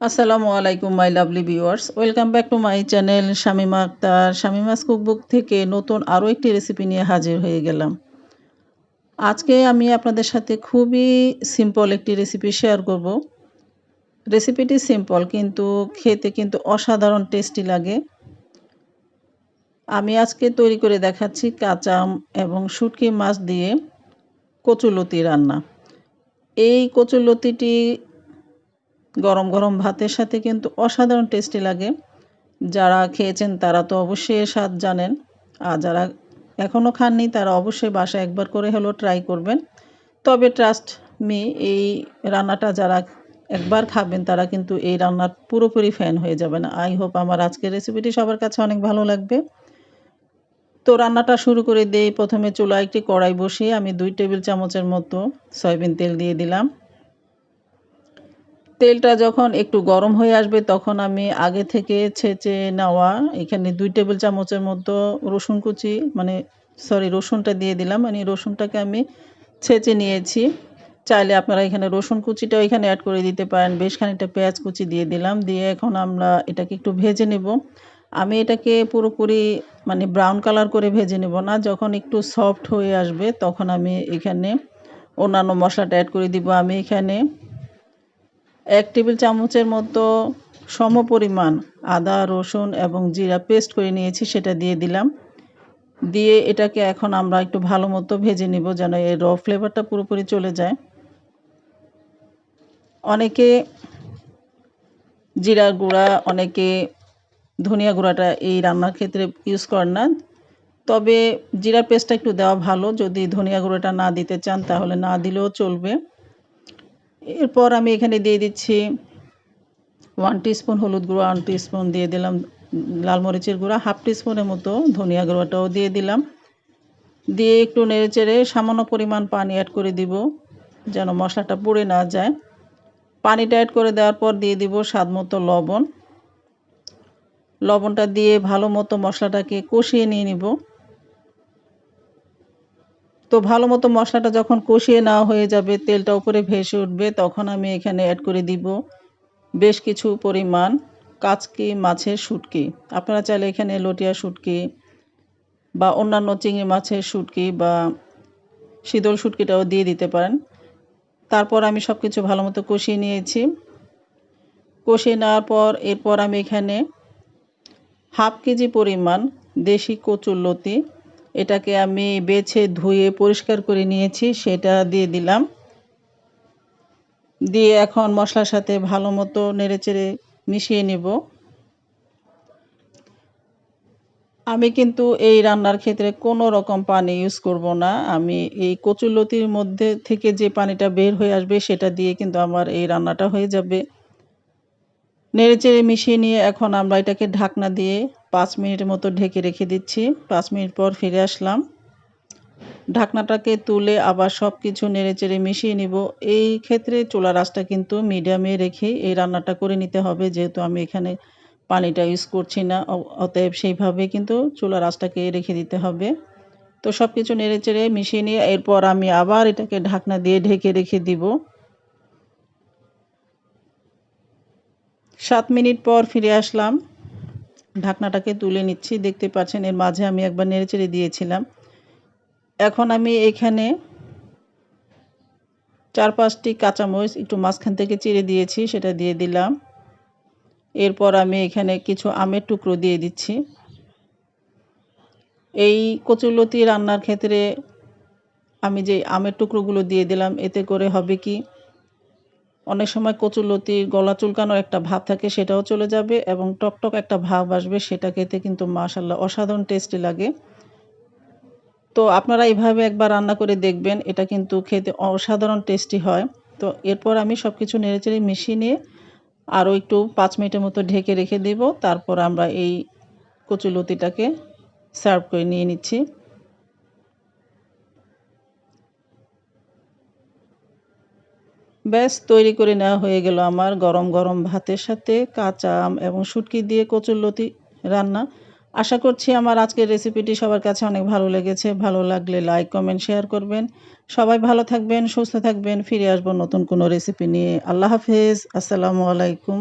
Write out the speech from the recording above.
আসসালামু আলাইকুম my lovely viewers welcome back to my channel Shamima Akter. Shamima's cookbook থেকে নতুন আরও একটি রেসিপি নিয়ে হাজির হয়ে গেলাম। আজকে আমি আপনাদের সাথে খুবই সিম্পল একটি রেসিপি শেয়ার করব। রেসিপিটি সিম্পল কিন্তু খেতে কিন্তু অসাধারণ টেস্টি লাগে। আমি আজকে তৈরি করে দেখাচ্ছি কাঁচা এবং শুটকি মাছ দিয়ে কচুলতি রান্না। এই কচুলতিটি গরম গরম ভাতের সাথে কিন্তু অসাধারণ টেস্টি লাগে। যারা খেয়েছেন তারা তো অবশ্যই এর স্বাদ জানেন। আর যারা এখনও খাননি তারা অবশ্যই বাসায় একবার করে হলেও ট্রাই করবেন। তবে ট্রাস্ট মি এই রান্নাটা যারা একবার খাবেন তারা কিন্তু এই রান্নার পুরোপুরি ফ্যান হয়ে যাবেন। আই হোপ আমার আজকের রেসিপিটি সবার কাছে অনেক ভালো লাগবে। তো রান্নাটা শুরু করে দিই। প্রথমে চুলা একটি কড়াই বসিয়ে আমি দুই টেবিল চামচের মতো সয়াবিন তেল দিয়ে দিলাম। তেলটা যখন একটু গরম হয়ে আসবে, তখন আমি আগে থেকে ছেঁচে নেওয়া, এখানে দুই টেবিল চামচের মতো রসুন কুচি মানে সরি রসুনটা দিয়ে দিলাম। মানে রসুনটাকে আমি ছেঁচে নিয়েছি। চাইলে আপনারা এখানে রসুন কুচিটাও এখানে অ্যাড করে দিতে পারেন। বেশ খানিকটা পেঁয়াজ কুচি দিয়ে দিলাম। দিয়ে এখন আমরা এটাকে একটু ভেজে নেব। আমি এটাকে পুরোপুরি মানে ব্রাউন কালার করে ভেজে নেব না। যখন একটু সফট হয়ে আসবে, তখন আমি এখানে অন্যান্য মশলাটা অ্যাড করে দিব। আমি এখানে এক টেবিল চামচের মতো সম পরিমাণ আদা, রসুন এবং জিরা পেস্ট করে নিয়েছি, সেটা দিয়ে দিলাম। দিয়ে এটাকে এখন আমরা একটু ভালো মতো ভেজে নিব যেন এর র ফ্লেভারটা পুরোপুরি চলে যায়। অনেকে জিরা গুঁড়া, অনেকে ধনিয়া গুঁড়াটা এই রান্নার ক্ষেত্রে ইউজ করেন না। তবে জিরা পেস্টটা একটু দেওয়া ভালো। যদি ধনিয়া গুঁড়োটা না দিতে চান, তাহলে না দিলেও চলবে। এরপর আমি এখানে দিয়ে দিচ্ছি ওয়ান টিস্পুন হলুদ গুঁড়ো ওয়ান টিস্পুন দিয়ে দিলাম লাল মরিচের গুঁড়া হাফ টিস্পুনের মতো ধনিয়া গুঁড়োটাও দিয়ে দিলাম। দিয়ে একটু নেড়ে চেড়ে সামান্য পরিমাণ পানি অ্যাড করে দিব যেন মশলাটা পুড়ে না যায়। পানিটা অ্যাড করে দেওয়ার পর দিয়ে দিব স্বাদ মতো লবণ। লবণটা দিয়ে ভালো মতো মশলাটাকে কষিয়ে নিয়ে নিব। তো ভালো মতো মশলাটা যখন কষিয়ে নেওয়া হয়ে যাবে, তেলটা উপরে ভেসে উঠবে, তখন আমি এখানে অ্যাড করে দিব বেশ কিছু পরিমাণ কাচকি মাছের শুটকি। আপনারা চাইলে এখানে লটিয়া শুটকি বা অন্যান্য চিংড়ি মাছের শুটকি বা শীতল শুটকিটাও দিয়ে দিতে পারেন। তারপর আমি সব কিছু ভালো মতো কষিয়ে নিয়েছি। কষিয়ে নেওয়ার পর এরপর আমি এখানে হাফ কেজি পরিমাণ দেশি কচুর লতি এটাকে আমি বেছে ধুয়ে পরিষ্কার করে নিয়েছি, সেটা দিয়ে দিলাম। দিয়ে এখন মশলার সাথে ভালো মতো নেড়েচেড়ে মিশিয়ে নেব। আমি কিন্তু এই রান্নার ক্ষেত্রে কোনো রকম পানি ইউজ করব না। আমি এই কচুলতির মধ্যে থেকে যে পানিটা বের হয়ে আসবে, সেটা দিয়ে কিন্তু আমার এই রান্নাটা হয়ে যাবে। নেড়েচেড়ে মিশিয়ে নিয়ে এখন আমরা এটাকে ঢাকনা দিয়ে পাঁচ মিনিটের মতো ঢেকে রেখে দিচ্ছি। পাঁচ মিনিট পর ফিরে আসলাম। ঢাকনাটাকে তুলে আবার সব কিছু নেড়েচেড়ে মিশিয়ে নিব। এই ক্ষেত্রে চুলা রাসটা কিন্তু মিডিয়ামে রেখে এই রান্নাটা করে নিতে হবে। যেহেতু আমি এখানে পানিটা ইউজ করছি না অতএব সেইভাবে কিন্তু চুলা রাসটাকে রেখে দিতে হবে। তো সব কিছু নেড়েচেড়ে মিশিয়ে নিয়ে এরপর আমি আবার এটাকে ঢাকনা দিয়ে ঢেকে রেখে দিব। সাত মিনিট পর ফিরে আসলাম। ঢাকনাটাকে তুলে নিচ্ছি। দেখতে পাচ্ছেন, এর মাঝে আমি একবার নেড়েচেড়ে দিয়েছিলাম। এখন আমি এখানে চার পাঁচটি কাঁচামরিচ একটু মাঝখান থেকে চিড়ে দিয়েছি, সেটা দিয়ে দিলাম। এরপর আমি এখানে কিছু আমের টুকরো দিয়ে দিচ্ছি। এই কচুলতি রান্নার ক্ষেত্রে আমি যে আমের টুকরোগুলো দিয়ে দিলাম, এতে করে হবে কি অনেক সময় কচুলতি গলা চুলকানোর একটা ভাব থাকে, সেটাও চলে যাবে এবং টকটক একটা ভাব আসবে, সেটা খেতে কিন্তু মাশাল্লাহ অসাধারণ টেস্টি লাগে। তো আপনারা এইভাবে একবার রান্না করে দেখবেন, এটা কিন্তু খেতে অসাধারণ টেস্টি হয়। তো এরপর আমি সব কিছু নেড়েচেড়ে মিশিয়ে নিয়ে আরও একটু পাঁচ মিনিটের মতো ঢেকে রেখে দেব। তারপর আমরা এই কচুলতিটাকে সার্ভ করে নিয়ে নিচ্ছি। ব্যাস, তৈরি করে নেওয়া হয়ে গেল আমার গরম গরম ভাতের সাথে কাঁচা আম এবং শুটকি দিয়ে কচুরলতি রান্না। আশা করছি আমার আজকের রেসিপিটি সবার কাছে অনেক ভালো লেগেছে। ভালো লাগলে লাইক, কমেন্ট, শেয়ার করবেন। সবাই ভালো থাকবেন, সুস্থ থাকবেন। ফিরে আসব নতুন কোনো রেসিপি নিয়ে। আল্লাহ হাফেজ। আসসালামু আলাইকুম।